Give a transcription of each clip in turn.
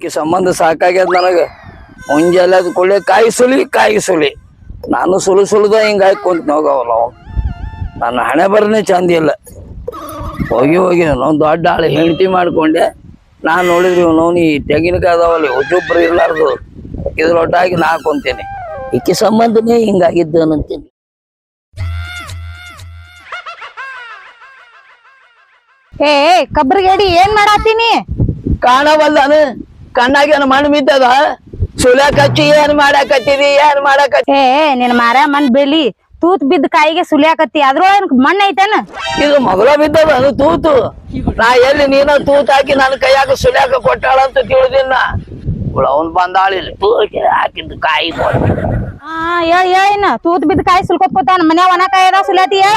ಈಕಿ ಸಂಬಂಧ ಸಾಕಾಗ್ಯದ ನನಗೆ. ಮುಂಜಾನೆ ಅದು ಕೊಳ್ಳೆ ಕಾಯಿ ಸುಲಿ ಕಾಯಿ ಸುಲಿ. ನಾನು ಸುಲು ಸುಲಿದ ಹಿಂಗಾಗಿ ಕುಂತ ಹೋಗವಲ್ಲ ಅವನು ನನ್ನ ಹಣೆ ಬರನೇ ಚಂದ ಇಲ್ಲ. ಹೋಗಿ ಹೋಗಿ ಒಂದು ದೊಡ್ಡ ಆಳು ಹೆಂಡತಿ ಮಾಡ್ಕೊಂಡೆ. ನಾನು ನೋಡಿದ್ರಿ ನೋನಿ ಈ ತೆಂಗಿನಕಾಯಿ ಅದಾವಲ್ಲಿ ಹುಜುಬ್ರು ಇರ್ಲಾರ್ದು. ಇದ್ರೊಟ್ಟಾಗಿ ನಾ ಕುಂತೀನಿ. ಈಕೆ ಸಂಬಂಧನೇ ಹಿಂಗಾಗಿದ್ದು ಅಂತೀನಿ ಏ ಕಬ್ರಿಗೇಡಿ ಏನ್ ಮಾಡಾತೀನಿ ಕಾಣವಲ್ದಾನ. ಕಣ್ಣಾಗೇನು ಮಣ್ಣು ಬಿದ್ದದ? ಸುಳ್ಯಾಕಚ್ಚಿ ಏನ್ ಮಾಡಾಕತ್ತೀರಿ ಏನ್ ಮಾಡಾಕತ್ತಿ? ಏ ನಿನ್ ಮಾರ ಮಣ್ ಬೆಲಿ ತೂತ್ ಬಿದ್ದ ಕಾಯಿಗೆ ಸುಲಿಯಾಕತ್ತಿ. ಅದ್ರೊಳಗ ಮಣ್ಣ ಐತೇನ? ಇದು ಮಗಳ ಬಿದ್ದದ ಅದು ತೂತು. ನಾ ಎಲ್ಲಿ ನೀನ ತೂತ್ ಹಾಕಿ ನನ್ನ ಕೈಯಾಗ ಸುಲಿಯಾಕ ಕೊಟ್ಟಾಳ ಅಂತ ತಿಳಿದಿನ ಅವನ್ ಬಂದಾಳಿಲ್ಲ ತೂಕೆ ಹಾಕಿದ್ದು ಕಾಯಿ ಹಾ ಹೇಳ ಹೇಳ ತೂತ್ ಬಿದ್ದ ಕಾಯಿ ಸುಲ್ಕೊತ್ಕೋತಾನ ಮನ್ಯಾಗ ಒಣ ಕಾಯಿ ಸುಲಿಯಾತಿ ಹೇಳ.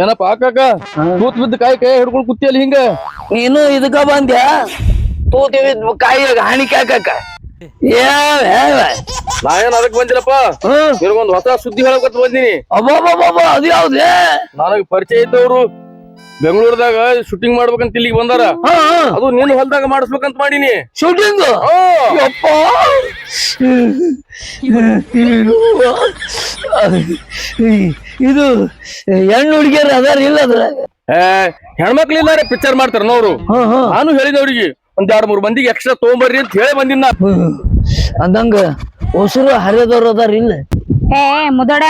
ಏನಪ್ಪ ಹಾಕಾಕ ತೂತ್ ಬಿದ್ದ ಕಾಯಿ ಕೈ ಹಿಡ್ಕೊಂಡು ಕುತ್ತಿಯಲ್ಲಿ ಹಿಂಗ? ನೀನು ಇದಕ್ಕ ಬಂದ್ಯಾ? ತೂತಿ ಬಿದ್ದ ಕಾಯಿಯಾಗ ಹಾಕಕ್ಕ ಏವ್ ನಾ ಏನ್ ಅದಕ್ ಬಂದಿಲ್ಲಪ್ಪ? ನಿನಗೊಂದ್ ಹೊಸ ಸುದ್ದಿ ಹೇಳಕತ್ ಬಂದಿನಿ. ಅಬ್ಬಬ್ಬಬ್ಬ ಅದು ಯಾವ್ದೇ? ನನಗ್ ಪರಿಚಯ ಇದ್ದವ್ರು ಬೆಂಗಳೂರದಾಗ ಶೂಟಿಂಗ್ ಮಾಡ್ಬೇಕಂತ ಇಲ್ಲಿಗೆ ಬಂದಾರ. ಹಾ ಅದು ನೀನು ಹೊಲ್ದಾಗ ಮಾಡಿಸ್ಬೇಕಂತ ಮಾಡೀನಿ. ಶೂಟಿಂಗ್ ಇದು ಹೆಣ್ಣು ಹುಡುಗಿಯರು ಅದಾರ ಇಲ್ಲ ಅದ್ರ ಹೆಣ್ಮಕ್ಳು ಇಲ್ಲಾರೆ ಪಿಕ್ಚರ್ ಮಾಡ್ತಾರ ನೋರು ನಾನು ಹೇಳಿದ ಅವ್ರಿಗೆ. ಒಂದ್ ಮೂರು ಮೂರ್ ಮಂದಿಗೆ ಎಕ್ಸ್ಟ್ರಾ ತಗೊಂಬರ್ರಿ ಅಂತ ಹೇಳಿ ಬಂದಿನ. ಅಂದಂಗ ಉಸಿರು ಹರಿದವ್ರು ಅದಾರ ಇಲ್ಲ? ಏ ಮುದೋಡ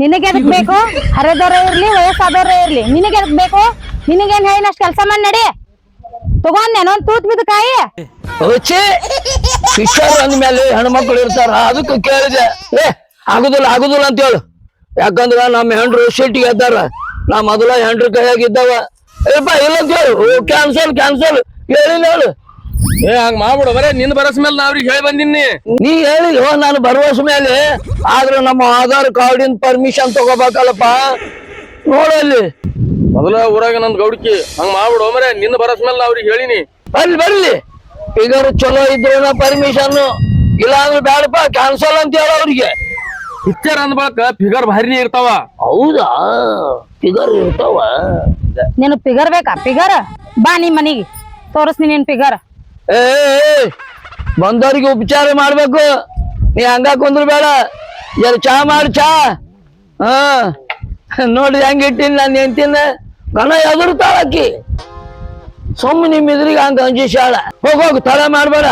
ನಿನಗೆ ಎದಕ್ ಬೇಕು? ಹರಿದವ್ರ ಇರ್ಲಿ ವಯಸ್ಸಾದವ್ರ ಇರ್ಲಿ. ನಿನಗೆ ಎದಕ್ ಬೇಕು? ನಿನಗೇನ್ ಹೇಳಿ ಅಷ್ಟ್ ಕೆಲಸ ಮಾಡಿ ನಡಿ. ತಗೊಂಡೇನ ಒಂದ್ ತೂತ್ ಬಿದ್ದ ಕಾಯಿ. ಅಂದ್ಮೇಲೆ ಹೆಣ್ಮಕ್ಳು ಇರ್ತಾರ ಅದಕ್ಕೆ ಕೇಳಿದೆ. ಏ ಆಗುದಿಲ್ಲ ಆಗುದಿಲ್ಲ ಅಂತ ಹೇಳು. ಯಾಕಂದ್ರ ನಮ್ಮ ಹೆಂಡ್ರು ಸಿಟ್ಟಿಗೆ ಎದ್ದಾರ. ನಾ ಮೊದಲ ಹೆಂಡ್ರ ಕೈಯಾಗಿದ್ದಾವ ಏಪ ಏಪ್ಪ ಇಲ್ಲ ಅಂತ ಹೇಳು. ಕ್ಯಾನ್ಸಲ್ ಕ್ಯಾನ್ಸಲ್ ಹೇಳಿಲ್ಲ ಹೇಳು ಏ ಹಂಗ ಮಾಡ್ಬಿಡು ಬರೇ ನಿನ್ ಬರಸ್ ಮೇಲೆ ನಾ ಅವ್ರಿಗೆ ಹೇಳಿ ಬಂದಿನಿ ನೀ. ಹೇಳಿ ನಾನು ಭರವಸೆ ಮೇಲೆ ಆದ್ರೆ ನಮ್ಮ ಆಧಾರ್ ಕಾರ್ಡಿನ ಪರ್ಮಿಷನ್ ತಗೋಬೇಕಲ್ಲಪ್ಪ. ನೋಡಲ್ಲಿ ಮೊದಲ ಊರಾಗ ನಂದ್ ಗೌಡಿಕಿ ಹಂಗ ಮಾಡ್ಬಿಡು ಮರೇ ನಿನ್ನ ಬರಸ್ ಮೇಲೆ ನಾ ಅವ್ರಿಗೆ ಹೇಳಿನಿ. ಅಲ್ಲಿ ಬರ್ಲಿ. ಈಗ ಚಲೋ ಇದ್ರು ಪರ್ಮಿಷನ್ ಇಲ್ಲ ಅಂದ್ರೆ ಬೇಡಪ್ಪ ಕ್ಯಾನ್ಸಲ್ ಅಂತ ಹೇಳ ಅವ್ರಿಗೆ. ಪಿಕ್ಚರ್ ಅಂದ ಬಳಕ ಫಿಗರ್ ಭಾರಿ ಇರ್ತಾವ. ಹೌದಾ? ಫಿಗರ್ ಇರ್ತಾವ. ನೀನು ಫಿಗರ್ ಬೇಕಾ? ಫಿಗರ್ ಬಾ ನಿಮ್ ಮನಿಗೆ. ತೋರಿಸ್ತೀನಿ ನಿನ್ ಫಿಗರ್ ಏ ಬಂದವ್ರಿಗೆ ಉಪಚಾರ ಮಾಡ್ಬೇಕು. ನೀ ಹಂಗ ಕುಂದ್ರ ಬೇಡ ಜರ ಚಾ ಮಾಡಿ ಚಾ. ಹಾ. ನೋಡಿ ಹೆಂಗ್ ಇಟ್ಟಿನಿ ನಾನು ಹೆಂಡ್ತಿನ. ಗಣ ಎದುರು ಆಕಿ. ಸುಮ್ಮನೆ ನಿಮ್ ಇದ್ರಿಗೆ ಹಂಗ ಅಂಜಿ ಶಾಳ ಹೋಗ್ ಹೋಗ್ ತಡ ಮಾಡ್ಬೇಡ.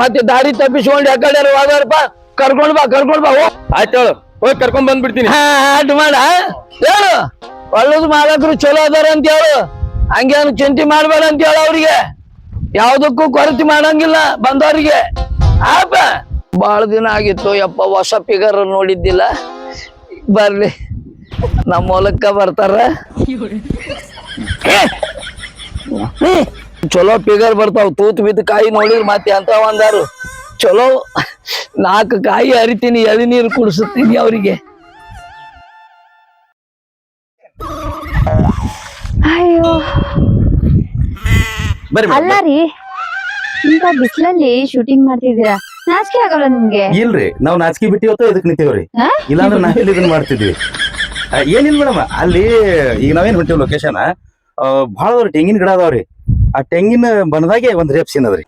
ಮತ್ತೆ ದಾರಿ ತಪ್ಪಿಸ್ಕೊಂಡು ಯಾಕಡೆ ಹೋದಾರಪ್ಪ ಕರ್ಕೊಂಡ್ ಬಾ ಕರ್ಕೊಂಡ್ ಬಾ ಹೋಗ್ ಆಯ್ತು ಹೇಳು. ಹೋಗಿ ಕರ್ಕೊಂಡ್ ಬಂದ್ಬಿಡ್ತೀನಿ. ಹಾ ಅಟ್ ಮಾಡ. ಹೇಳು. ಒಳ್ಳೇದು ಮಾಲಕರು ಚಲೋ ಅದಾರ ಅಂತ ಹೇಳು. ಹಂಗೆ ಚಿಂತೆ ಮಾಡ್ಬೇಡ ಅಂತ ಹೇಳು ಅವ್ರಿಗೆ. ಯಾವ್ದಕ್ಕೂ ಕೊರತೆ ಮಾಡಂಗಿಲ್ಲ ಬಂದವರಿಗೆ. ಆಪ. ಬಹಳ ದಿನ ಆಗಿತ್ತು, ಯಪ್ಪ, ಹೊಸ ಫಿಗರ್ ನೋಡಿದ್ದಿಲ್ಲ. ಬರ್ಲಿ, ನಮ್ಮ ಹೊಲಕ್ಕ ಬರ್ತಾರ. ಚಲೋ ಫಿಗರ್ ಬರ್ತಾವ, ತೂತ್ ಬಿದ್ದ ಕಾಯಿ ನೋಡಿದ್ರ ಮತ್ತೆ ಅಂತ ಒಂದಾರು ಚಲೋ, ನಾಲ್ಕು ಕಾಯಿ ಹರಿತೀನಿ ಎಳಿನೀರು ಕುಡಿಸುತ್ತೀನಿ ಅವರಿಗೆ. ಅಯ್ಯೋ. ಅಲ್ಲ ರೀ ಇಂತ ಬಿಸಿಲಲ್ಲಿ ಶೂಟಿಂಗ್ ಮಾಡ್ತಿದ್ದೀರಾ? ನಾಚಿಕೆ ಆಗಲ್ಲ ನಿಮ್ಗೆ? ಇಲ್ರಿ ನಾವ್ ನಾಚಿಕೆ ಬಿಟ್ಟಿವತ್ತ ಇದಕ್ ನಿಂತೀವ್ರಿ? ಇಲ್ಲಾಂದ್ರೆ ನಾವೆಲ್ಲ ಇದನ್ನ ಮಾಡ್ತಿದ್ವಿ? ಏನಿಲ್ಲ ಮೇಡಮ್ ಅಲ್ಲಿ ಈಗ ನಾವೇನ್ ಹೊಂಟಿವ್ ಲೊಕೇಶನ್ ಬಹಳ ತೆಂಗಿನ ಗಿಡ ಅದಾವ್ರಿ ಆ ತೆಂಗಿನ ಬನದಾಗೆ ಒಂದ್ ರೇಪ್ ಸೀನ್ ಅದ್ರಿ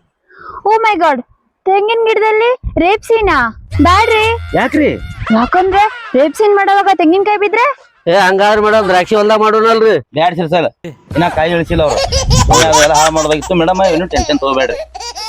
ಓ ಮೈ ಗಾಡ್ ತೆಂಗಿನ ಗಿಡದಲ್ಲಿ ರೇಪ್ ಸೀನಾ ಬ್ಯಾಡ್ರಿ. ಯಾಕ್ರಿ? ಯಾಕಂದ್ರೆ ರೇಪ್ ಸೀನ್ ಮಾಡೋವಾಗ ತೆಂಗಿನಕಾಯಿ ಬಿದ್ರೆ? ಏ ಹಂಗಾದ್ರೆ ಮೇಡಮ್ ದ್ರಾಕ್ಷಿ ಹೊಲ್ದಾಗ ಮಾಡೋಣಲ್ರಿ ಬ್ಯಾಡ್ ಸರ್ ಸರ್. ಇನ್ನ ಕಾಯಿ ಇಳಿಸಿಲ್ಲ ಅವ್ರು. ಅವೆಲ್ಲ ಹಾಳು ಮಾಡೋದಾಗಿತ್ತು ಮೇಡಮ್ ಏನು ಟೆನ್ಷನ್ ತಗೋಬೇಡ್ರಿ.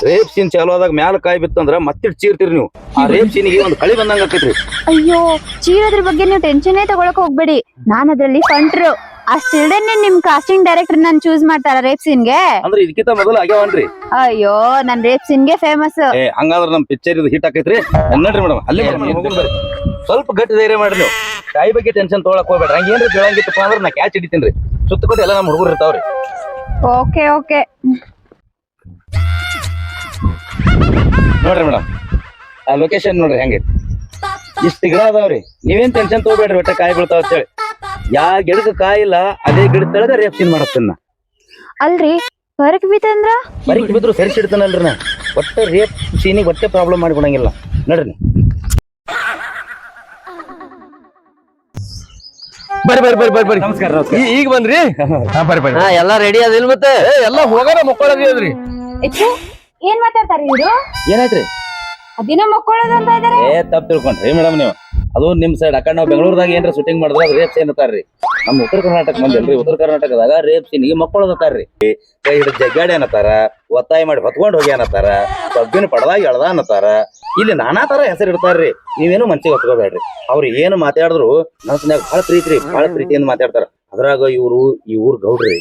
ರೇಪ್ ಸೀನ್ ಚಾಲು ಆದಾಗ ಮ್ಯಾಲ ಕಾಯಿ ಬಿತ್ತಂದ್ರ ಮತ್ತೆ ಚೀರ್ತೀರಿ ನೀವು. ಆ ರೇಪ್ ಸೀನಿಗೆ ಒಂದು ಕಳಿ ಬಂದಂಗ ಆಕೈತ್ರಿ. ಅಯ್ಯೋ ಚೀರೋದ್ರ ಬಗ್ಗೆ ನೀವು ಟೆನ್ಷನ್ ತಗೊಳಕ್ ಹೋಗ್ಬೇಡಿ. ನಾನು ಅದ್ರಲ್ಲಿ ಫಂಟ್ರು ಅಷ್ಟಿಲ್ದೇನೆ ನಿಮ್ ಕಾಸ್ಟಿಂಗ್ ಡೈರೆಕ್ಟರ್ ನಾನ್ ಚೂಸ್ ಮಾಡ್ತಾರ ರೇಪ್ ಸೀನ್ಗೆ ಅಂದ್ರೆ ಇದಕ್ಕಿಂತ ಮೊದಲು ಆಗ್ಯಾವನ್ರಿ. ಅಯ್ಯೋ ನನ್ ರೇಪ್ ಸೀನ್ಗೆ ಫೇಮಸ್ ಏ ಹಂಗಾದ್ರ ನಮ್ ಪಿಕ್ಚರ್ ಇದು ಹಿಟ್ ಆಕೈತ್ರಿ? ನೋಡ್ರಿ ಮೇಡಮ್ ಅಲ್ಲೇ ಹೋಗೋಣ ಬರ್ರಿ. ಸ್ವಲ್ಪ ಗಟ್ಟಿ ಧೈರ್ಯ ಮಾಡಿ ನೀವು. ಕಾಯಿ ಬಗ್ಗೆ ಟೆನ್ಷನ್ ತೊಗೊಳಕ್ ಹೋಗ್ಬೇಡ್ರಿ. ಹಂಗೇನ್ರಿ ಅಂದ್ರೆ ನಾ ಕ್ಯಾಚ್ ಹಿಡಿತೀನಿ ಸುತ್ತ ಕೊಟ್ಟು ಎಲ್ಲ ನಮ್ಮ ಹುಡುಗರು ಇರ್ತಾವ್ರಿ. Okay okay. ನೋಡ್ರಿ ಮೇಡಮ್ ಆ ಲೊಕೇಶನ್ ನೋಡ್ರಿ ಹೆಂಗೆ. ಇಷ್ಟು ಗಿಡ ಅದಾವ್ರಿ. ನೀವೇನ್ ಟೆನ್ಷನ್ ತಗೋಬೇಡ್ರಿ ಒಟ್ಟ ಕಾಯಿ ಅಂತ ಅಂತೇಳಿ ಯಾ ಗಿಡಕ್ಕೆ ಕಾಯಿ ಇಲ್ಲ ಅದೇ ಗಿಡ ತೆಳದ ರೇಪ್ ಸೀನ್ ಮಾಡತ್ತನ್ನ ಅಲ್ರಿ ಹೊರಗ್ ಬಿತ್ತಂದ್ರ ಬರೀಕ್ ಬಿದ್ರು ಸರಿಸಿಡ್ತಾನಲ್ರಿ ನಾ. ಒಟ್ಟ ರೇಪ್ ಸೀನಿಗೆ ಒಟ್ಟೆ ಪ್ರಾಬ್ಲಮ್ ಮಾಡಿಕೊಡಂಗಿಲ್ಲ ನೋಡ್ರಿ. ಬರ್ರಿ ಬರ್ರಿ ಬರ್ರಿ ಬರ್ರಿ ಬರ್ರಿ. ನಮಸ್ಕಾರ ನಮಸ್ಕಾರ. ಈ- ಈಗ ಬಂದ್ರಿ? ಹಾ ಬರ್ರಿ ಬರ್ರಿ. ಹಾ ಎಲ್ಲಾ ರೆಡಿ ಅದಿಲ್ ಮತ್ತೆ? ಏ ಎಲ್ಲ ಹೋಗಾರ ಮಕ್ಕಳದಿ ಅದ್ರಿ. ಏನ್ ಮಾತಾಡ್ತಾರೆ ಇವ್ರು ಏನಾಯ್ತ್ರಿ? ಅದಿನ ಮಕ್ಕಳದು ಅಂತ ಇದಾರೆ. ಏ ತಪ್ಪು ತಿಳ್ಕೊಂಡ್ರಿ ಮೇಡಮ್ ನೀವು. ಅದು ನಿಮ್ ಸೈಡ್ ಅಕ್ಕ, ನಾವು ಬೆಂಗಳೂರದಾಗ ಏನ್ರ ಶೂಟಿಂಗ್ ಮಾಡಿದ್ರೆ ರೇಪ್ ಸೀನ್ ನಮ್ಮ ಉತ್ತರ ಕರ್ನಾಟಕ ಮಂದಿ ಉತ್ತರ ಕರ್ನಾಟಕದಾಗ ರೇಪ್ ಸೀನಿಗೆ ಮಕ್ಕಳು ಅದಾರ್ರಿ. ಕೈ ಹಿಡಿದು ಜಗ್ಗಾಡಿ ಅನ್ನತಾರ, ಒತ್ತಾಯ ಮಾಡಿ ಹೊತ್ಕೊಂಡು ಹೋಗಿ ಅನ್ನತಾರ, ಕಬ್ಬಿನ ಪಡದಾಗ ಎಳ್ದ ಅನ್ನತಾರ. ಇಲ್ಲಿ ನಾನಾ ತರ ಹೆಸರು ಇಡ್ತಾರ್ರಿ. ನೀವೇನು ಮನ್ಸಿಗೆ ಹೊತ್ಕೋಬೇಡ್ರಿ. ಅವ್ರು ಏನು ಮಾತಾಡಿದ್ರು ಮನಸ್ಸಿನಾಗ ಬಹಳ ಪ್ರೀತಿ ರೀ ಬಹಳ ಪ್ರೀತಿಯಿಂದ ಮಾತಾಡ್ತಾರ. ಅದ್ರಾಗ ಇವ್ರು, ಈ ಊರ್ ಗೌಡ್ರಿ.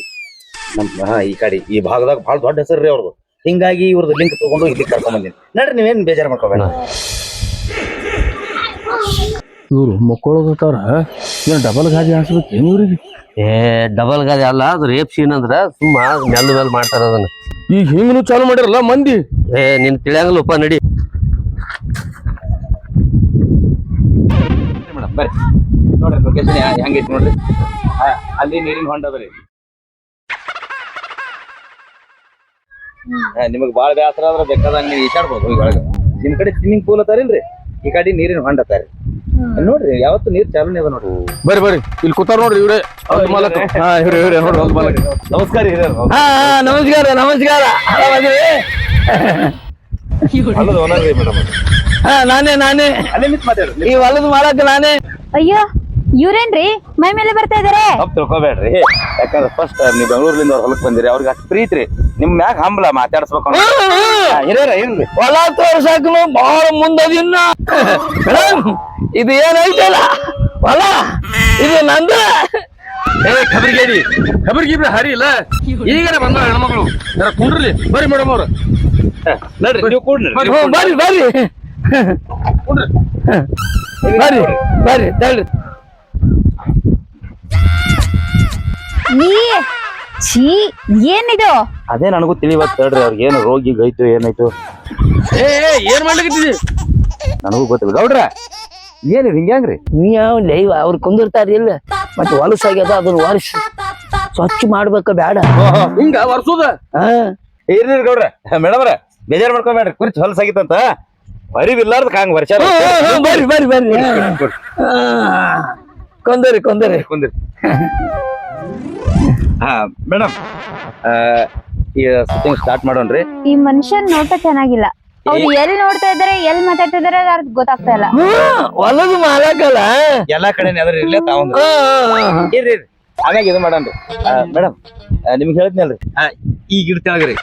ನಮ್, ಹಾ, ಈ ಕಡೆ, ಈ ಭಾಗದಾಗ ಬಹಳ ದೊಡ್ಡ ಹೆಸರು ರೀ ಅವ್ರದ್ದು ಹಿಂಗಾಗಿ ಇವ್ರದ್ದು ಲಿಂಕ್ ತಗೊಂಡು ಇಲ್ಲಿ ಕರ್ಕೊಂಡ್ ಬಂದಿನಿ. ನೋಡ್ರಿ, ನೀವೇನ್ ಬೇಜಾರ್ ಮಾಡ್ಕೋಬೇಡ ಇವ್ರು ಮಕ್ಕಳೋದತ್ತಾರ ಏನು ಡಬಲ್ ಗಾಡಿ ಹಾಕ್ಸ್ಬೇಕು ಏನ್ ಇವ್ರಿಗೆ ಏ ಡಬಲ್ ಗಾದಿ ಅಲ್ಲ ಅದು ರೇಪ್ ಸೀನ್ ಅಂದ್ರ ಸುಮ್ಮ ಮೆಲ್ ಮೆಲ್ ಮಾಡ್ತಾರ ಅದನ್ನ. ಈಗ ಹಿಂಗನು ಚಾಲು ಮಾಡಿರಲ್ಲ ಮಂದಿ? ಏ ನಿನ್ ತಿಳಿಯಂಗಿಲ್ಲಪ್ಪ ನಡಿ. ಮೇಡಮ್ ಬರ್ರಿ ನೋಡ್ರಿ ಲೊಕೇಶನ್ ಹೆಂಗೈತಿ ನೋಡ್ರಿ. ಅಲ್ಲಿ ನೀರಿನ ಹೊಂಡ ಅದ ರೀ. ನಿಮಗ್ ಬಾಳ ಬ್ಯಾಸರ ಆದ್ರೆ ಬೇಕಾದಂಗ ನೀವು ಈಚಾಡ್ಬೋದು ಹೋಗಿ ಒಳಗೆ. ನಿಮ್ ಕಡೆ ಸ್ವಿಮ್ಮಿಂಗ್ ಪೂಲ್ ಅತ್ತಾರಿಲ್ರಿ ಈ ಕಡೆ ನೀರಿನ ಹೊಂಡ ಅತ್ತಾರಿ ನೋಡ್ರಿ ಯಾವತ್ತು ನೀರ್ ಚಾಲನೆ ಅದ ನೋಡ್ರಿ. ಬರ್ರಿ ಬರ್ರಿ. ಇಲ್ಲಿ ಕೂತಾರ ನೋಡ್ರಿ ಇವ್ರೆ. ಅವ್ರ ಮಾಲಕ. ಹಾ ಇವ್ರೆ ಇವ್ರೆ ನೋಡ್ರಿ ಅವ್ರ ಮಾಲಕ. ನಮಸ್ಕಾರ ಹಿರಿಯರು ಹಾ ಹಾ, ನಮಸ್ಕಾರ ನಮಸ್ಕಾರ. ಆರಾಮದಿರಿ? ಅಲ್ಲದ ಓನರ್ ರೀ ಮೇಡಮ್ ಹಾ ನಾನೇ ನಾನೇ. ಅಲ್ಲೇ ನಿಂತ್ ಮಾತಾಡ್ರಿ. ಈ ಹೊಲದ ಮಾಡಕ್ ನಾನೇ. ಅಯ್ಯೋ ಇವ್ರೇನ್ರಿ? ಮೈ ಮೇಲೆ ಬರ್ತಾ ಇದಾರೆ? ತಪ್ಪು ತಿಳ್ಕೊಬೇಡ್ರಿ. ಯಾಕಂದ್ರೆ ಫಸ್ಟ್ ನೀವು ಬೆಂಗಳೂರಿಂದ ಅವ್ರ ಹೊಲಕ್ ಬಂದಿರಿ ಅವ್ರಿಗೆ ಅಷ್ಟು ಪ್ರೀತಿ ರೀ. ನಿಮ್ ಮ್ಯಾಗ ಹಂಬಲ ಮಾತಾಡ್ಸ್ಬೇಕು ಹಿರಿಯರ ಇರ್ಲಿ. ಹೊಲ ತೋರ್ಸಕ್ನು ಬಹಳ ಮುಂದದಿನ್ನ. ಮೇಡಮ್ ಇದು ಏನೈತಲ್ಲ? ಹೊಲ. ಇದು ನಂದ. ಏ ಖಬರ್ಗೇರಿ. ಖಬರ್ಗಿಬ್ರಿ ಹರಿ ಇಲ್ಲ. ಈಗನೇ ಬಂದ ಹೆಣ್ಮಕ್ಳು. ಜರ ಕುಂಡ್ರಲಿ. ಬರ್ರಿ ಮೇಡಮ್ ಅವ್ರ. ನಡ್ರಿ ನೀವು ಕೂಡ್ರಿ. ಹ್ಞೂ, ಬರ್ರಿ ಬರ್ರಿ. ಬರ್ರಿ ಬರ್ರಿ ತಳ್ಳಿ. ನೀ ಛೀ ಏನಿದು? ಅದೇ ನನಗೂ ತಿಳಿವತ್ತು ಹೇಳ್ರಿ ಅವ್ರಿಗೆ ಏನು ರೋಗಿ ಗೈತು ಏನಾಯ್ತು? ಏ ಏ, ಏನ್ ಮಾಡ್ಲಿಕ್ಕೆ ನನಗೂ ಗೊತ್ತಿಲ್ಲ. ಗೌಡ್ರ ಏನಿದೆ ಹಿಂಗ್ಯಾಂಗ್ರಿ ಯಾವ ಲೈವ್ ಅವ್ರು ಕುಂದಿರ್ತಾರ ಇಲ್ಲ ಮತ್ತೆ ಹೊಲಸಾಗ್ಯದ ಅದನ್ನ ವರ್ಷ ಸ್ವಚ್ಛ ಮಾಡ್ಬೇಕ ಬೇಡ ಹಿಂಗ ವರ್ಸುದ? ಹಾ ಇರ್ರಿ ಗೌಡ್ರ. ಮೇಡಮ್ರ ಬೇಜಾರ್ ಮಾಡ್ಕೊಬೇಡ್ರಿ ಕುರ್ಚಿ ಹೊಲಸಾಗಿತ್ತಂತ ಅರಿವಿಲ್ಲಾರ್ದ ಹಂಗ ವರ್ಷ. ಬರ್ರಿ ಬರ್ರಿ ಬರ್ರಿ. ಕೊಂದರಿ ಕೊಂದರಿ. ಕುಂದ್ರಿ. ಹಾ ಮೇಡಮ್ ಈ ಶೂಟಿಂಗ್ ಸ್ಟಾರ್ಟ್ ಮಾಡೋಣ್ರಿ ಈ ಮನುಷ್ಯನ್ ನೋಟ ಚೆನ್ನಾಗಿಲ್ಲ. ಅವ್ರು ಎಲ್ ನೋಡ್ತಾ ಇದಾರೆ ಎಲ್ ಮಾತಾಡ್ತಾ ಇದಾರೆ ಅದು ಗೊತ್ತಾಗ್ತಾ ಇಲ್ಲ. ಹೊಲದ ಮಾಲಕಲ್ಲ. ಎಲ್ಲಾ ಕಡೆ ಅದ್ರ ಇರ್ಲೇ ತಾವಂದ್ ಹಾ, ಹಾ, ಹಾ. ಇರ್ರಿ. ಆಮ್ಯಾಗ ಇದು ಮಾಡೋಣ ಮೇಡಮ್ ನಿಮ್ಗೆ ಹೇಳ್ತೀನಲ್ರಿ ಆ, ಈ ಗಿಡ ತೆಳಗ್ರಿ.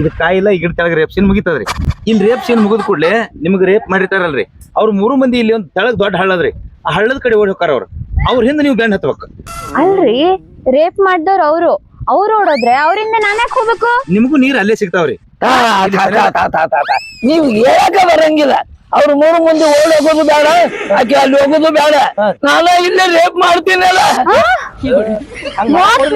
ಇದು ಕಾಯಿಲ್ಲ ಈ ಗಿಡ ತೆಳಗ್ ರೇಪ್ ಸೀನ್ ಮುಗಿತದ್ರಿ. ಇಲ್ಲಿ ರೇಪ್ ಸೀನ್ ಮುಗಿದ ಕೂಡಲೇ ನಿಮ್ಗೆ ರೇಪ್ ಮಾಡಿರ್ತಾರಲ್ರಿ. ಅವ್ರು ಮೂರು ಮಂದಿ ಇಲ್ಲಿ ಒಂದು ತೆಳಗ್ ದೊಡ್ಡ ಹಳ್ಳದ್ರಿ. ಆ ಹಳ್ಳದ ಕಡೆ ಓಡಿ ಹೋಗ್ತಾರ ಅವ್ರು. ಅವ್ರ ಹಿಂದೆ ನೀವು ಬೆನ್ ಹತ್ಬೇಕು. ಅಲ್ರಿ ರೇಪ್ ಮಾಡ್ದವ್ರ ಅವ್ರು. ಅವ್ರು ಓಡೋದ್ರೆ ಅವ್ರಿಂದ ನಾನೇ ಹೋಗ್ಬೇಕು? ನಿಮ್ಗೂ ನೀರ್ ಅಲ್ಲೇ ಸಿಗ್ತಾವ್ರಿ. ತಾ, ತಾ, ತಾ, ತಾ, ತಾ, ತಾ, ತಾ. ನೀವು ಹೇಳಕ ಬರಂಗಿಲ್ಲ. ಅವ್ರು ಮೂರು ಮುಂದೆ ಓಡ್ ಹೋಗೋದು ಬೇಡ ಆಕೆ ಅಲ್ಲಿ ಹೋಗೋದು ಬೇಡ. ನಾನು ಇಲ್ಲೇ ರೇಪ್ ಮಾಡ್ತೀನಲ್ಲ. ವಾಟ್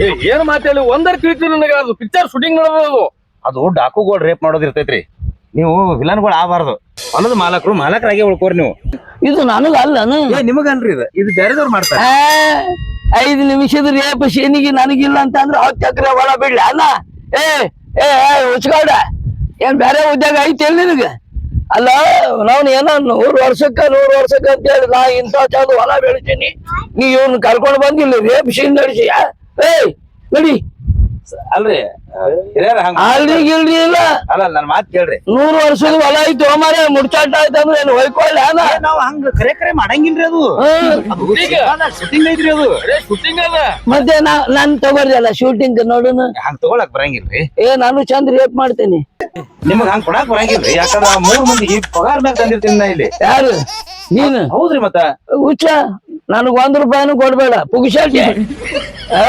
ಏ ಏನ್ ಮಾತಾಡಿ ಒಂದರ ತಿಳಿತು ನನಗೆ ಅದು ಪಿಕ್ಚರ್ ಶೂಟಿಂಗ್ ನೋಡಬಹುದು ಅದು. ಡಾಕುಗಳು ರೇಪ್ ಮಾಡೋದಿರ್ತೈತ್ರಿ ನೀವು ವಿಲನ್ಗಳು ಆಗಬಾರ್ದು. ಹೊಲದ ಮಾಲಕರು ಮಾಲಕರಾಗೆ ಉಳ್ಕೋರಿ ನೀವು. ಇದು ನನಗ ಅಲ್ಲ ಏ ನಿಮಗಲ್ರಿ ಇದು. ಇದು ಬೇರೆದವ್ರು ಮಾಡ್ತಾರೆ. ಐದು ನಿಮಿಷದ ರೇಪ ಶೇನಿಗೆ ನನಗಿಲ್ಲ ಅಂತ ಅಂದ್ರೆ ಹತ್ತು ಎಕರೆ ಹೊಲ ಬಿಡ್ಲಿ ಅಲ್ಲ ಏ ಏ ಉಚ್ಕಾಡ ಏನ್ ಬೇರೆ ಉದ್ಯೋಗ ಐತಿ ನಿನಗೆ? ಅಲ್ಲ ನಾವು ಏನ ನೂರು ವರ್ಷಕ್ಕ ನೂರು ವರ್ಷಕ್ಕ ಅಂತ ಹೇಳಿ ನಾ ಇಂಥ ಚಾದು ಹೊಲ ಬೆಳಿತೀನಿ ನೀ ಇವ್ನ ಕರ್ಕೊಂಡು ಬಂದಿಲ್ಲ ರೇಪ್ ಶೀನ್ ನಡೆಸಿಯ ಏಯ್ ನಡಿ. ಅಲ್ರಿ ಹಿರಿಯರ ಹಂಗ ಗಿಲ್ರಿ ಇಲ್ಲ. ಅಲ್ಲ ನನ್ ಮಾತ್ ಕೇಳ್ರಿ. ನೂರು ವರ್ಷದ ಹೊಲ ಐತಿ ಮಾರ ಮುಡ್ಚಾಟ ಆಯ್ತು ಅಂದ್ರೆ ಏನು ಹೊಯ್ಕೊಳ್ಳಿ ನಾವ್ ಹಂಗ ಕರೆ ಕರೆ ಮಾಡಂಗಿಲ್ರಿ ಅದು. ಶೂಟಿಂಗ್ ಐತ್ರಿ ಅದು. ಶೂಟಿಂಗ್ ಅದ? ಮತ್ತೆ ನಾ ನಾನ್ ತಗೋರ್ದಲ್ಲ ಶೂಟಿಂಗ್ ನೋಡೋಣ ಹಂಗ ತಗೊಳಕ್ ಬರಂಗಿಲ್ರಿ. ಏ ನಾನು ಚಂದ ರೇಪ್ ಮಾಡ್ತೀನಿ. ನಿಮಗ್ ಹಂಗ ಕೊಡಾಕ್ ಬರಂಗಿಲ್ರಿ ಯಾಕಂದ್ರ ಮೂರ್ ಮಂದಿ ಈ ಪಗಾರ ಮ್ಯಾಗ ತಂದಿರ್ತೀನಿ ನಾ ಇಲ್ಲಿ. ಯಾರು? ನೀನು? ಹೌದ್ರಿ ಮತ್ತ? ಹುಚ್ಚ? ನನಗ್ ಒಂದ್ ರೂಪಾಯಿನೂ ಕೊಡ್ಬೇಡ. ಪುಗಿಸಾಟಿ ಆ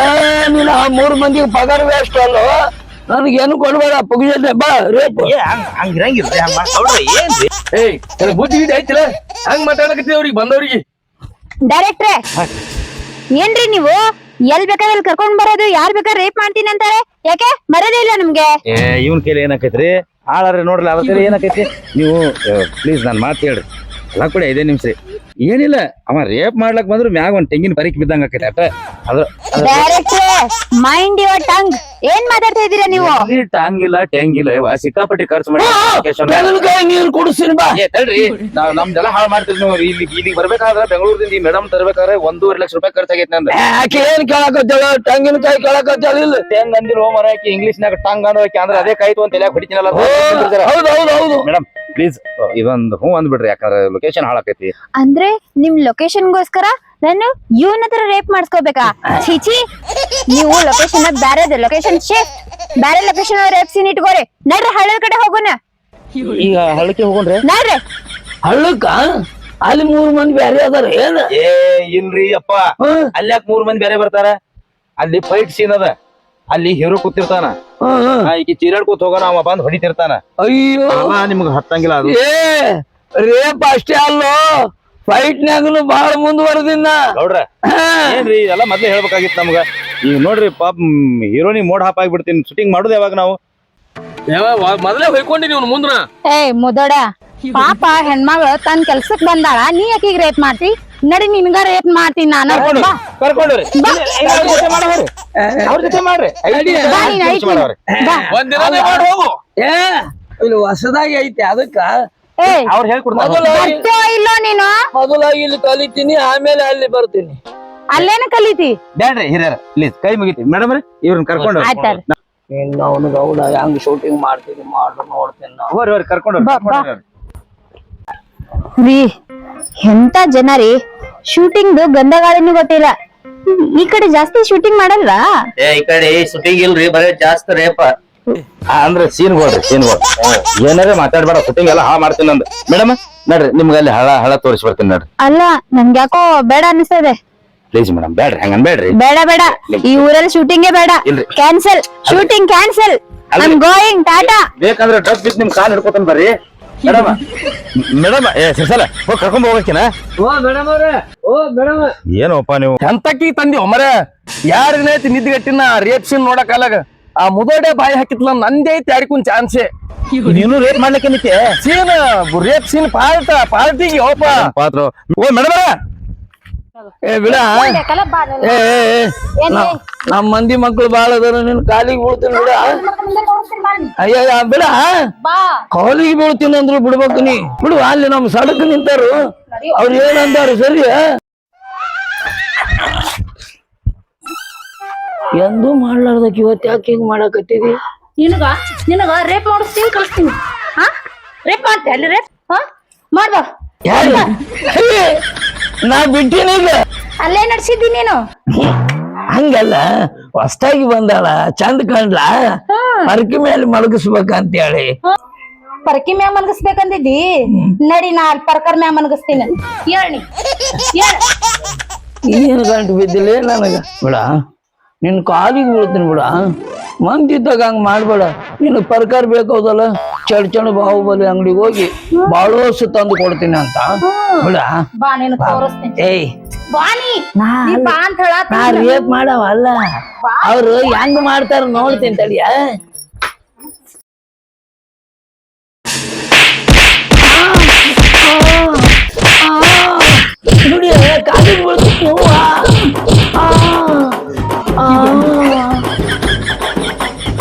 ನೀನು ಆ ಮೂರ್ ಮಂದಿಗೆ ಪಗಾರ ವೇಸ್ಟ್ ನನಗೆ ನನಗೇನು ಕೊಡ್ಬೇಡ. ಪುಗಿಸಾಟಿ ಬಾ ರೇಪ್. ಏನ್ರಿ? ಏಯ್ ನನಗ್ ಬುದ್ಧಿ ಗಿದ್ದಿ ಐತಿಲ್ಲ? ಹಂಗ್ ಮಾತಾಡಕತ್ತಿ ಅವ್ರಿಗೆ ಬಂದವ್ರಿಗೆ? ಡೈರೆಕ್ಟ್ರೆ ಏನ್ರಿ ನೀವು? ಎಲ್ ಬೇಕಾದ್ರೆ ಅಲ್ಲಿ ಕರ್ಕೊಂಡ್ ಬರೋದು ಯಾರ್ ಬೇಕಾದ್ರೆ ರೇಪ್ ಮಾಡ್ತೀನಿ ಅಂತಾರೆ. ಯಾಕೆ? ಮರದೇ ಇಲ್ಲ ನಿಮ್ಗೆ. ಏ ಇವನ್ ಕೈಲಿ ಏನಾಕೈತ್ರಿ? ಆಳಾದ್ರೆ ನೋಡ್ರಿ ಅವತ್ತೇ ಏನಾಕೈತಿ? ನೀವು ಪ್ಲೀಸ್ ನಾನ್ ಮಾತು ಹೇಳ್ರಿ. ಎಲ್ಲ ಕೂಡ ಐದೇ ನಿಮಿಷ ರೀ. ಏನಿಲ್ಲ ಅವ ರೇಪ್ ಮಾಡ್ಲಕ್ ಬಂದ್ರು ಮ್ಯಾಗ ಒಂದ್ ತೆಂಗಿನ ಪರಿಕ್ ಬಿದ್ದಂಗ ಆಕೈತಿ. ಅಟ ಅದ್ರ ಮೈಂಡ್ ಯುವರ್ ಟಂಗ್ ಏನ್ ಮಾತಾಡ್ತಾ ಇದೀರಾ ನೀವು? ಟಾಂಗ್ ಇಲ್ಲ ಟ್ಯಾಂಗ್ ಇಲ್ಲ ಇವ ಸಿಕ್ಕಾಪಟ್ಟಿ ಖರ್ಚು ಮಾಡಿ ಬೆಳಗಾಯಿ ನೀರು ಕುಡಿಸ್ತೀನಿ ಬಾ ಏ ತಡ್ರಿ. ನಾವ್ ನಮ್ದೆಲ್ಲ ಹಾಳು ಮಾಡ್ತೀವಿ ನೀವು. ಇಲ್ಲಿ ಇಲ್ಲಿಗೆ ಬರ್ಬೇಕಾದ್ರೆ ಬೆಂಗಳೂರಿಂದ ಈ ಮೇಡಮ್ ತರ್ಬೇಕಾದ್ರೆ ಒಂದೂವರೆ ಲಕ್ಷ ರೂಪಾಯಿ ಖರ್ಚಾಗೈತೆ ನಂದು. ಆಕೆ ಏನ್ ಕೇಳಕತ್ತಾಳ ತೆಂಗಿನಕಾಯಿ ಕೇಳಕತ್ತಾಳ ಇಲ್ಲ? ಹೆಂಗ್ ಅಂದಿರೋ ಮರಾಕಿ ಇಂಗ್ಲಿಷ್ ನಾಗ ಟಾಂಗ್ ಅನ್ನೋಕೆ ಅಂದ್ರೆ ಅದೇ ಕಾಯ್ತು ಅಂತ ಎಲ್ಲ ಹೊಡಿತೀನಲ್ಲ ಹೌದು ಹೌದು ಹೌದು. ಮೇಡಮ್ ಪ್ಲೀಸ್ ಇದೊಂದು ಹ್ಞೂ ಅಂದ್ಬಿಡ್ರಿ. ಯಾಕಂದ್ರೆ ಲೊಕೇಶನ್ ಹಾಳಾಕೈತಿ. ಅಂದ್ರೆ ನಿಮ್ ಲೊಕೇಶನ್ಗೋಸ್ಕರ ನಾನು ಇವನ ಹತ್ರ ರೇಪ್ ಮಾಡಿಸ್ಕೋಬೇಕಾ? ಚೀಚಿ ನೀವು ಲೊಕೇಶನ್ ಬ್ಯಾರೆ ಲೊಕೇಶನ್ ಶಿಫ್ಟ್ ಬ್ಯಾರೆ ಲೊಕೇಶನ್ ರೇಪ್ ಸೀನ್ ಇಟ್ಕೋರಿ. ನಡ್ರಿ ಹಳ್ಳ ಕಡೆ ಹೋಗೋಣ. ಈಗ ಹಳ್ಳಕ್ಕೆ ಹೋಗೋಣ್ರಿ. ನಡ್ರಿ. ಹಳ್ಳಕ್ಕ? ಅಲ್ಲಿ ಮೂರ್ ಮಂದಿ ಬ್ಯಾರೆ ಅದಾರ ಏನ್? ಏ ಇಲ್ರಿ ಅಪ್ಪ. ಅಲ್ಲಿ ಅಲ್ಯಾಕ್ ಮೂರ್ ಮಂದಿ ಬೇರೆ ಬರ್ತಾರ? ಅಲ್ಲಿ ಫೈಟ್ ಸೀನ್ ಅದ. ಅಲ್ಲಿ ಹೀರೋ ಕೂತಿರ್ತಾನ. ಈಗ ಈಕಿ ಚೀರಾಡ್ಕೊತ ಹೋಗೋಣ ಅವ ಬಂದ್ ಹೊಡಿತಿರ್ತಾನ. ಅಯ್ಯೋ. ನಿಮ್ಗೆ ಹತ್ತಂಗಿಲ್ಲ ಅದು. ಏ ರೇಪ್ ಅಷ್ಟೇ ಅಲ್ಲೋ. ಫೈಟ್ ನಾಗನು ಬಹಳ ಮುಂದುವರೆದಿನ ನೋಡ್ರ ಏನ್ರಿ ಎಲ್ಲ ಮೊದ್ಲೇ ಹೇಳ್ಬೇಕಾಗಿತ್ತು ನಮ್ಗ. ಈಗ ನೋಡ್ರಿ ಪಾಪ ಹೀರೋನಿ ಮೋಡ್ ಹಾಪ್ ಆಗ್ಬಿಡ್ತೀನಿ. ಶೂಟಿಂಗ್ ಮಾಡುದು ಯಾವಾಗ ನಾವು? ಮೊದಲೇ ಹೊಯ್ಕೊಂಡಿ ನೀವು ಮುಂದ್ರ? ಏಯ್ ಮುದೋಡ ಪಾಪ ಹೆಣ್ಮಗಳು ತನ್ ಕೆಲ್ಸಕ್ ಬಂದಾಳ. ನೀ ಯಾಕೀಗ ರೇಪ್ ಮಾಡ್ತಿ? ನಡಿ ನಿನ್ಗ ರೇಪ್ ಮಾಡ್ತೀನಿ ನಾನು. ಬಾ. ಕರ್ಕೊಂಡ್ರಿ ಅವ್ರ ಜೊತೆ ಮಾಡವ್ರಿ ಅವ್ರ ಜೊತೆ ಮಾಡ್ರಿ. ಬಾ ಹತ್ತು ನೀನ್ ನಿಮಿಷ ಐದ್ ಮಾಡವ್ರಿ. ಬಾ. ಒಂದಿನನೇ ಮಾಡಿ ಹೋಗು. ಏ ಇಲ್ಲಿ ಹೊಸದಾಗಿ ಐತಿ. ಅದಕ್ಕ ಅವ್ರು ಹೇಳ್ಕೊಡ್ತಾರ. ಬರ್ತೀಯೋ ಇಲ್ಲೋ ನೀನು? ಮೊದಲಾಗಿ ಇಲ್ಲಿ ಕಲಿತೀನಿ ಆಮೇಲೆ ಅಲ್ಲಿ ಬರ್ತೀನಿ. ಅಲ್ಲೇನ ಕಲಿತಿ? ಬೇಡ್ರಿ ಹಿರಿಯರ ಪ್ಲೀಸ್ ಕೈ ಮುಗಿತಿ ಮೇಡಮ್ ರೀ ಇವ್ರನ್ನ ಕರ್ಕೊಂಡು ಆಯ್ತಾರ ಇನ್ನು ಅವನಿಗೆ ಅವಳ ಹೆಂಗ್ ಶೂಟಿಂಗ್ ಮಾಡ್ತೀನಿ ಮಾಡು ನೋಡ್ತೀನಿ ನಾವು. ಹೋರಿ ಹೋರಿ ಕರ್ಕೊಂಡು ಬಾ, ಬಾ. ರೀ ಎಂತ ಜನ ರೀ? ಶೂಟಿಂಗ್ ಗಂಧಗಾಳಿನೂ ಗೊತ್ತಿಲ್ಲ. ಈ ಕಡೆ ಜಾಸ್ತಿ ಶೂಟಿಂಗ್ ಮಾಡಲ್ವಾ? ಏ ಈ ಕಡೆ ಶೂಟಿಂಗ್ ಇಲ್ರಿ ಬರೀ ಜಾಸ್ತಿ ರೇಪ. ಅಂದ್ರೆ ಸೀನ್ ಹೋಗ್ರಿ ಸೀನ್ ಸೀನ್ಗಳು ಏನಾರೇ ಮಾತಾಡ್ಬೇಡ ಕುಟಿಂಗ್ ಎಲ್ಲ ಹಾ ಮಾಡ್ತೀನಿ ಅಂದ ಮೇಡಮ್ ನಡ್ರಿ ನಿಮ್ಗೆ ಅಲ್ಲಿ ಹಳ ಹಳ ತೋರಿಸಿ ಬರ್ತೀನಿ ನಡ್ರಿ. ಅಲ್ಲ ನನ್ಗೆ ಯಾಕೋ ಬೇಡ ಅನಿಸ್ತದೆ. ಪ್ಲೀಸ್ ಮೇಡಮ್ ಬೇಡ್ರಿ ಹಂಗನ್ ಬೇಡ್ರಿ ಬೇಡ ಬೇಡ. ಈ ಊರಲ್ಲಿ ಶೂಟಿಂಗೇ ಬೇಡ. ಇಲ್ರಿ. Cancel shooting cancel I am going tata ಬೇಕಂದ್ರೆ ಡಬ್ ಬಿದ್ದು ನಿಮ್ ಕಾಲ್ ಹಿಡ್ಕೊತಾನ ಬರ್ರಿ. ಮೇಡಮ್ ಮೇಡಮ್ ಏ ಸಿರ್ಸಲ ಹೋಗಿ ಕರ್ಕೊಂಡ್ ಹೋಗಕ್ಕಿನ ಓ ಮೇಡಮ್ ಅವ್ರೆ. ಓ ಮೇಡಮ್ ಏನೋಪ್ಪ ನೀವು? ಎಂತಕ್ಕಿ ತಂದಿ ಒಮ್ಮರೇ? ಯಾರಿಗೆ ನಿದ್ದಿಗಟ್ಟಿನ ರೇಪ್ ಸೀನ್ ನೋಡಕ್ ಅಲಾಗ ಆ ಮುದೋಡೆ ಬಾಯಿ ಹಾಕಿತ್ಲ ನಂದೇ ಐತಿ ಚಾನ್ಸ್ ಚಾನ್ಸೆ ನೀನು ರೇಪ್ ಮಾಡ್ಲಿಕ್ಕೆ ನಿಕ್ಕೆ ಸೀನ್ ರೇಪ್ ಸೀನ್ ಪಾರ್ಟ ಪಾರ್ಟಿಗೆ ಹೋಪ. ಪಾತ್ರ ಓ ಮೇಡಮ್ ಏ ಬಿಡ. ಏ ಏ, ಏ, ನಮ್- ನಮ್ ಮಂದಿ ಮಕ್ಳು ಬಾಳ ಅದಾರ ನಿನ್ ಕಾಲಿಗೆ ಬೀಳ್ತೀನಿ ಬಿಡ ಅಯ್ಯ ಅಯ್ಯ, ಬಿಡ ಕಾಲಿಗೆ ಬೀಳ್ತೀನಿ ಅಂದ್ರು ಬಿಡ್ಬೇಕು ನೀ. ಬಿಡು ಅಲ್ಲಿ ನಮ್ ಸಡಕ್ ನಿಂತಾರು. ಅವ್ರು ಏನಂದಾರು ಸರಿ ಎಂದೂ ಮಾಡ್ಲಾರ್ದಕ್ಕೆ ಇವತ್ತು ಯಾಕೆ ಹಿಂಗ್ ಮಾಡಕತ್ತಿದಿ? ನಿನಗ ನಿನಗ ರೇಪ್ ಮಾಡಿಸ್ತೀನಿ ಕಳಿಸ್ತೀನಿ. ಹಾ ರೇಪ್ ಮಾಡ್ತೆ ಅಲ್ಲಿ ರೇಪ್? ಹಾ? ಮಾಡ್ಬಾ ಯಾರು? ನಾ ಬಿಟ್ಟಿನಿ ಈಗ ಅಲ್ಲೇ ನಡ್ಸಿದ್ದಿ ನೀನು? ಹಂಗಲ್ಲ ಹೊಸ್ತಾಗಿ ಬಂದಾಳ ಚಂದ ಕಂಡ್ಲ ಪರಕಿ ಮೇಲೆ ಮಲಗಿಸ್ಬೇಕಂತ ಹೇಳಿ ಪರ್ಕಿ ಮ್ಯಾ ಮಲಗಿಸ್ಬೇಕಂದಿದ್ದಿ? ನಡಿ ನಾ ಅಲ್ಲಿ ಪರ್ಕರ್ ಮ್ಯಾ ಮಲಗಿಸ್ತೀನಿ. ಹೇಳಿ ಏನು ಗಂಟು ಬಿದ್ದಿಲ್ಲ ನನಗ? ಬಿಡ ನಿನ್ ಕಾಲಿಗೆ ಬೀಳ್ತೀನಿ ಬಿಡ ಮಂದಿದ್ದಾಗ ಹಂಗ್ ಮಾಡಬೇಡ. ನೀನು ಪರ್ಕಾರ ಬೇಕಾದಲ್ಲ ಚಡ್ ಚಣ ಬಾಹುಬಲಿ ಅಂಗಡಿಗೆ ಹೋಗಿ ಬಾಳೋಸು ತಂದು ಕೊಡ್ತೀನಿ ಅಂತ. ಏಯ್. ಅಂತ ರೇಪ್ ಮಾಡವ ಅಲ್ಲ. ಅವ್ರು ಹೆಂಗ್ ಮಾಡ್ತಾರ ನೋಡ್ತೀನಿ ತಡಿಯ ನೋಡಿ ಕಾಲಿಗೆ ಬೀಳ್ತೀನಿ. Oh.